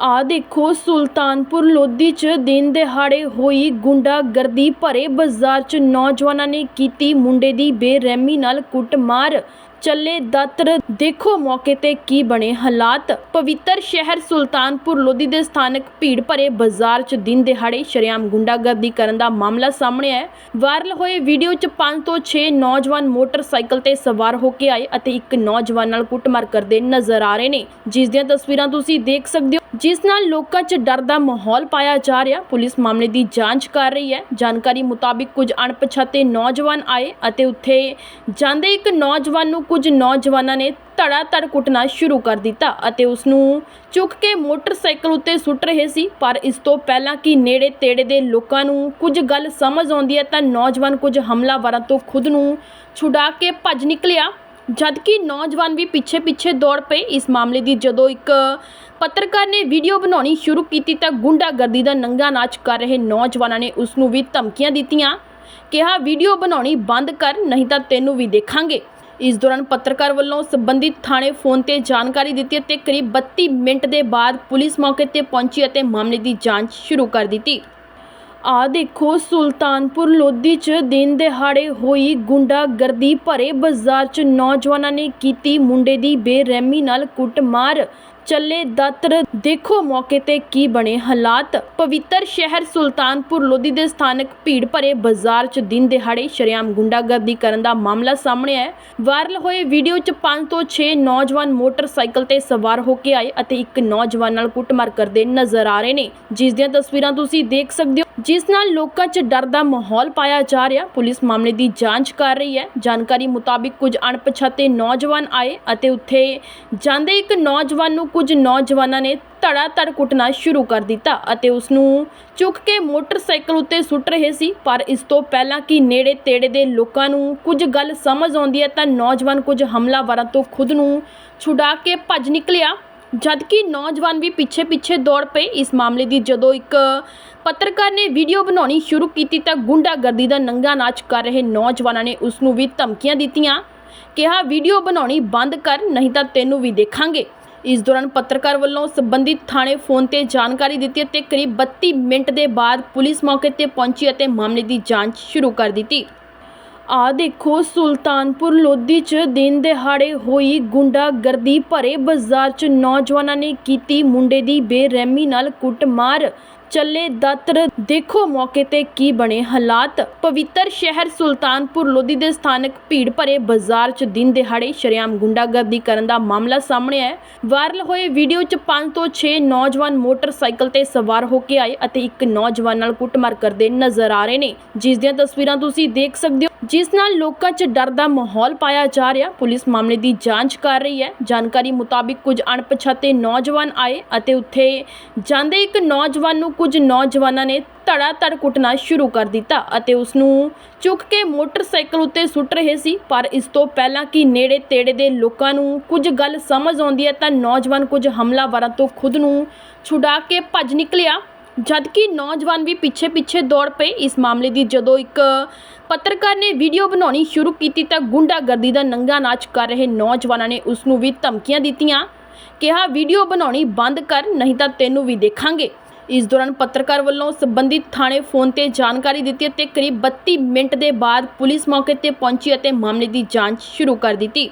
ਆ ਦੇਖੋ, ਸੁਲਤਾਨਪੁਰ ਲੋਧੀ 'ਚ ਦਿਨ ਦਿਹਾੜੇ ਹੋਈ ਗੁੰਡਾਗਰਦੀ ਭਰੇ ਬਾਜ਼ਾਰ 'ਚ ਨੌਜਵਾਨਾਂ ਨੇ ਕੀਤੀ ਮੁੰਡੇ ਦੀ ਬੇਰਹਿਮੀ ਨਾਲ ਕੁੱਟਮਾਰ। ਚੱਲੇ ਦਾਤਰ, ਦੇਖੋ ਮੌਕੇ ਤੇ ਕੀ ਬਣੇ ਹਾਲਾਤ। ਪਵਿੱਤਰ ਸ਼ਹਿਰ ਸੁਲਤਾਨਪੁਰ ਲੋਧੀ ਦੇ ਸਥਾਨਕ ਭੀੜ ਭਰੇ ਬਾਜ਼ਾਰ 'ਚ ਦਿਨ ਦਿਹਾੜੇ ਸ਼ਰੇਆਮ ਗੁੰਡਾਗਰਦੀ ਕਰਨ ਦਾ ਮਾਮਲਾ ਸਾਹਮਣੇ ਆਇਆ ਵਾਇਰਲ ਹੋਏ ਵੀਡੀਓ 'ਚ 5 ਤੋਂ 6 ਨੌਜਵਾਨ ਮੋਟਰਸਾਈਕਲ ਤੇ ਸਵਾਰ ਹੋ ਕੇ ਆਏ ਅਤੇ ਇੱਕ ਨੌਜਵਾਨ ਨਾਲ ਕੁੱਟਮਾਰ ਕਰਦੇ ਨਜ਼ਰ ਆ ਰਹੇ ਨੇ। ਜਿਸ ਦੀਆਂ ਤਸਵੀਰਾਂ ਤੁਸੀਂ ਦੇਖ ਸਕਦੇ ਹੋ, ਜਿਸ ਨਾਲ ਲੋਕਾਂ 'ਚ ਡਰ ਦਾ ਮਾਹੌਲ ਪਾਇਆ ਜਾ ਰਿਹਾ, ਪੁਲਿਸ ਮਾਮਲੇ ਦੀ ਜਾਂਚ ਕਰ ਰਹੀ ਹੈ। ਜਾਣਕਾਰੀ ਮੁਤਾਬਿਕ ਕੁਝ ਅਣਪਛਾਤੇ ਨੌਜਵਾਨ ਆਏ ਅਤੇ ਉੱਥੇ ਜਾਂਦੇ ਇੱਕ ਨੌਜਵਾਨ ਨੂੰ ਕੁਝ ਨੌਜਵਾਨਾਂ ਨੇ ਧੜਾ ਧੜ ਕੁੱਟਣਾ ਸ਼ੁਰੂ ਕਰ ਦਿੱਤਾ ਅਤੇ ਉਸ ਨੂੰ ਚੁੱਕ ਕੇ ਮੋਟਰਸਾਈਕਲ ਉੱਤੇ ਸੁੱਟ ਰਹੇ ਸੀ। ਪਰ ਇਸ ਤੋਂ ਪਹਿਲਾਂ ਕਿ ਨੇੜੇ ਤੇੜੇ ਦੇ ਲੋਕਾਂ ਨੂੰ ਕੁਝ ਗੱਲ ਸਮਝ ਆਉਂਦੀ ਹੈ ਤਾਂ ਨੌਜਵਾਨ ਕੁਝ ਹਮਲਾਵਰਾਂ ਤੋਂ ਖੁਦ ਨੂੰ ਛੁਡਾ ਕੇ ਭੱਜ ਨਿਕਲਿਆ। ਜਦਕਿ ਨੌਜਵਾਨ ਵੀ ਪਿੱਛੇ ਪਿੱਛੇ ਦੌੜ ਪਏ, ਇਸ ਮਾਮਲੇ ਦੀ ਜਦੋਂ ਇੱਕ ਪੱਤਰਕਾਰ ਨੇ ਵੀਡੀਓ ਬਣਾਉਣੀ ਸ਼ੁਰੂ ਕੀਤੀ ਤਾਂ ਗੁੰਡਾਗਰਦੀ ਦਾ ਨੰਗਾ ਨਾਚ ਕਰ ਰਹੇ ਨੌਜਵਾਨਾਂ ਨੇ ਉਸ ਨੂੰ ਵੀ ਧਮਕੀਆਂ ਦਿੱਤੀਆਂ। ਕਿਹਾ, ਵੀਡੀਓ ਬਣਾਉਣੀ ਬੰਦ ਕਰ, ਨਹੀਂ ਤਾਂ ਤੈਨੂੰ ਵੀ ਦੇਖਾਂਗੇ। ਇਸ ਦੌਰਾਨ ਪੱਤਰਕਾਰ ਵੱਲੋਂ ਸੰਬੰਧਿਤ ਥਾਣੇ ਫੋਨ ਤੇ ਜਾਣਕਾਰੀ ਦਿੱਤੀ ਅਤੇ ਕਰੀਬ 32 ਮਿੰਟ ਦੇ ਬਾਅਦ ਪੁਲਿਸ ਮੌਕੇ ਤੇ ਪਹੁੰਚੀ ਅਤੇ ਮਾਮਲੇ ਦੀ ਜਾਂਚ ਸ਼ੁਰੂ ਕਰ ਦਿੱਤੀ। ਆ ਦੇਖੋ, ਸੁਲਤਾਨਪੁਰ ਲੋਧੀ 'ਚ ਦਿਨ ਦਿਹਾੜੇ ਹੋਈ ਗੁੰਡਾਗਰਦੀ ਭਰੇ ਬਾਜ਼ਾਰ 'ਚ ਨੌਜਵਾਨਾਂ ਨੇ ਕੀਤੀ ਮੁੰਡੇ ਦੀ ਬੇਰਹਿਮੀ ਨਾਲ ਕੁੱਟਮਾਰ। ਚੱਲੇ ਦਾਤਰ, ਦੇਖੋ ਮੌਕੇ ਤੇ ਕੀ ਬਣੇ ਹਾਲਾਤ। ਪਵਿੱਤਰ ਸ਼ਹਿਰ ਸੁਲਤਾਨਪੁਰ ਲੋਧੀ ਦੇ ਸਥਾਨਕ ਭੀੜ ਭਰੇ ਬਾਜ਼ਾਰ 'ਚ ਦਿਨ ਦਿਹਾੜੇ ਸ਼ਰੇਆਮ ਗੁੰਡਾਗਰਦੀ ਕਰਨ ਦਾ ਮਾਮਲਾ ਸਾਹਮਣੇ ਆਇਆ। ਵਾਇਰਲ ਹੋਏ ਵੀਡੀਓ 'ਚ 5 ਤੋਂ 6 ਨੌਜਵਾਨ ਮੋਟਰਸਾਈਕਲ ਤੇ ਸਵਾਰ ਹੋ ਕੇ ਆਏ ਅਤੇ ਇੱਕ ਨੌਜਵਾਨ ਨਾਲ ਕੁੱਟਮਾਰ ਕਰਦੇ ਨਜ਼ਰ ਆ ਰਹੇ ਨੇ। ਜਿਸ ਦੀਆਂ ਤਸਵੀਰਾਂ ਤੁਸੀਂ ਦੇਖ ਸਕਦੇ ਹੋ। ਜਿਸ ਨਾਲ ਲੋਕਾਂ 'ਚ ਡਰ ਦਾ ਮਾਹੌਲ ਪਾਇਆ ਜਾ ਰਿਹਾ, ਪੁਲਿਸ ਮਾਮਲੇ ਦੀ ਜਾਂਚ ਕਰ ਰਹੀ ਹੈ। ਜਾਣਕਾਰੀ ਮੁਤਾਬਿਕ ਕੁਝ ਅਣਪਛਾਤੇ ਨੌਜਵਾਨ ਆਏ ਅਤੇ ਉੱਥੇ ਜਾਂਦੇ ਇੱਕ ਨੌਜਵਾਨ ਨੂੰ ਕੁਝ ਨੌਜਵਾਨਾਂ ਨੇ ਧੜਾ ਧੜ ਕੁੱਟਣਾ ਸ਼ੁਰੂ ਕਰ ਦਿੱਤਾ ਅਤੇ ਉਸ ਨੂੰ ਚੁੱਕ ਕੇ ਮੋਟਰਸਾਈਕਲ ਉੱਤੇ ਸੁੱਟ ਰਹੇ ਸੀ। ਪਰ ਇਸ ਤੋਂ ਪਹਿਲਾਂ ਕਿ ਨੇੜੇ ਤੇੜੇ ਦੇ ਲੋਕਾਂ ਨੂੰ ਕੁਝ ਗੱਲ ਸਮਝ ਆਉਂਦੀ ਹੈ ਤਾਂ ਨੌਜਵਾਨ ਕੁਝ ਹਮਲਾਵਰਾਂ ਤੋਂ ਖੁਦ ਨੂੰ ਛੁਡਾ ਕੇ ਭੱਜ ਨਿਕਲਿਆ। ਜਦਕਿ ਨੌਜਵਾਨ ਵੀ ਪਿੱਛੇ ਪਿੱਛੇ ਦੌੜ ਪਏ, ਇਸ ਮਾਮਲੇ ਦੀ ਜਦੋਂ ਇੱਕ ਪੱਤਰਕਾਰ ਨੇ ਵੀਡੀਓ ਬਣਾਉਣੀ ਸ਼ੁਰੂ ਕੀਤੀ ਤਾਂ ਗੁੰਡਾਗਰਦੀ ਦਾ ਨੰਗਾ ਨਾਚ ਕਰ ਰਹੇ ਨੌਜਵਾਨਾਂ ਨੇ ਉਸ ਨੂੰ ਵੀ ਧਮਕੀਆਂ ਦਿੱਤੀਆਂ। ਕਿਹਾ, ਵੀਡੀਓ ਬਣਾਉਣੀ ਬੰਦ ਕਰ, ਨਹੀਂ ਤਾਂ ਤੈਨੂੰ ਵੀ ਦੇਖਾਂਗੇ। ਇਸ ਦੌਰਾਨ ਪੱਤਰਕਾਰ ਵੱਲੋਂ ਸੰਬੰਧਿਤ ਥਾਣੇ ਫੋਨ ਤੇ ਜਾਣਕਾਰੀ ਦਿੱਤੀ ਅਤੇ ਕਰੀਬ 32 ਮਿੰਟ ਦੇ ਬਾਅਦ ਪੁਲਿਸ ਮੌਕੇ ਤੇ ਪਹੁੰਚੀ ਅਤੇ ਮਾਮਲੇ ਦੀ ਜਾਂਚ ਸ਼ੁਰੂ ਕਰ ਦਿੱਤੀ। ਆ ਦੇਖੋ, ਸੁਲਤਾਨਪੁਰ ਲੋਧੀ 'ਚ ਦਿਨ ਦਿਹਾੜੇ ਹੋਈ ਗੁੰਡਾਗਰਦੀ ਭਰੇ ਬਾਜ਼ਾਰ 'ਚ ਨੌਜਵਾਨਾਂ ਨੇ ਕੀਤੀ ਮੁੰਡੇ ਦੀ ਬੇਰਹਿਮੀ ਨਾਲ ਕੁੱਟਮਾਰ। ਚੱਲੇ ਦਾਤਰ, ਦੇਖੋ ਮੌਕੇ ਤੇ ਕੀ ਬਣੇ ਹਾਲਾਤ। ਪਵਿੱਤਰ ਸ਼ਹਿਰ ਸੁਲਤਾਨਪੁਰ ਲੋਧੀ ਦੇ ਸਥਾਨਕ ਭੀੜ ਭਰੇ ਬਾਜ਼ਾਰ 'ਚ ਦਿਨ ਦਿਹਾੜੇ ਸ਼ਰੇਆਮ ਗੁੰਡਾਗਰਦੀ ਕਰਨ ਦਾ ਮਾਮਲਾ ਸਾਹਮਣੇ ਆਇਆ ਵਾਇਰਲ ਹੋਏ ਵੀਡੀਓ 'ਚ 5 ਤੋਂ 6 ਨੌਜਵਾਨ ਮੋਟਰਸਾਈਕਲ ਤੇ ਸਵਾਰ ਹੋ ਕੇ ਆਏ ਅਤੇ ਇੱਕ ਨੌਜਵਾਨ ਨਾਲ ਕੁੱਟਮਾਰ ਕਰਦੇ ਨਜ਼ਰ ਆ ਰਹੇ ਨੇ। ਜਿਸ ਦੀਆਂ ਤਸਵੀਰਾਂ ਤੁਸੀਂ ਦੇਖ ਸਕਦੇ ਹੋ, ਜਿਸ ਨਾਲ ਲੋਕਾਂ 'ਚ ਡਰ ਦਾ ਮਾਹੌਲ ਪਾਇਆ ਜਾ ਰਿਹਾ, ਪੁਲਿਸ ਮਾਮਲੇ ਦੀ ਜਾਂਚ ਕਰ ਰਹੀ ਹੈ। ਜਾਣਕਾਰੀ ਮੁਤਾਬਿਕ ਕੁਝ ਅਣਪਛਾਤੇ ਨੌਜਵਾਨ ਆਏ ਅਤੇ ਉੱਥੇ ਜਾਂਦੇ ਇੱਕ ਨੌਜਵਾਨ ਨੂੰ ਕੁਝ ਨੌਜਵਾਨਾਂ ਨੇ ਧੜਾ ਧੜ ਕੁੱਟਣਾ ਸ਼ੁਰੂ ਕਰ ਦਿੱਤਾ ਅਤੇ ਉਸ ਨੂੰ ਚੁੱਕ ਕੇ ਮੋਟਰਸਾਈਕਲ ਉੱਤੇ ਸੁੱਟ ਰਹੇ ਸੀ। ਪਰ ਇਸ ਤੋਂ ਪਹਿਲਾਂ ਕਿ ਨੇੜੇ ਤੇੜੇ ਦੇ ਲੋਕਾਂ ਨੂੰ ਕੁਝ ਗੱਲ ਸਮਝ ਆਉਂਦੀ ਹੈ ਤਾਂ ਨੌਜਵਾਨ ਕੁਝ ਹਮਲਾਵਰਾਂ ਤੋਂ ਖੁਦ ਨੂੰ ਛੁਡਾ ਕੇ ਭੱਜ ਨਿਕਲਿਆ। ਜਦਕਿ ਨੌਜਵਾਨ ਵੀ ਪਿੱਛੇ ਪਿੱਛੇ ਦੌੜ ਪਏ, ਇਸ ਮਾਮਲੇ ਦੀ ਜਦੋਂ ਇੱਕ ਪੱਤਰਕਾਰ ਨੇ ਵੀਡੀਓ ਬਣਾਉਣੀ ਸ਼ੁਰੂ ਕੀਤੀ ਤਾਂ ਗੁੰਡਾਗਰਦੀ ਦਾ ਨੰਗਾ ਨਾਚ ਕਰ ਰਹੇ ਨੌਜਵਾਨਾਂ ਨੇ ਉਸ ਨੂੰ ਵੀ ਧਮਕੀਆਂ ਦਿੱਤੀਆਂ। ਕਿਹਾ, ਵੀਡੀਓ ਬਣਾਉਣੀ ਬੰਦ ਕਰ, ਨਹੀਂ ਤਾਂ ਤੈਨੂੰ ਵੀ ਦੇਖਾਂਗੇ। ਇਸ ਦੌਰਾਨ ਪੱਤਰਕਾਰ ਵੱਲੋਂ ਸੰਬੰਧਿਤ ਥਾਣੇ ਫੋਨ ਤੇ ਜਾਣਕਾਰੀ ਦਿੱਤੀ ਅਤੇ ਕਰੀਬ 32 ਮਿੰਟ ਦੇ ਬਾਅਦ ਪੁਲਿਸ ਮੌਕੇ ਤੇ ਪਹੁੰਚੀ ਅਤੇ ਮਾਮਲੇ ਦੀ ਜਾਂਚ ਸ਼ੁਰੂ ਕਰ ਦਿੱਤੀ।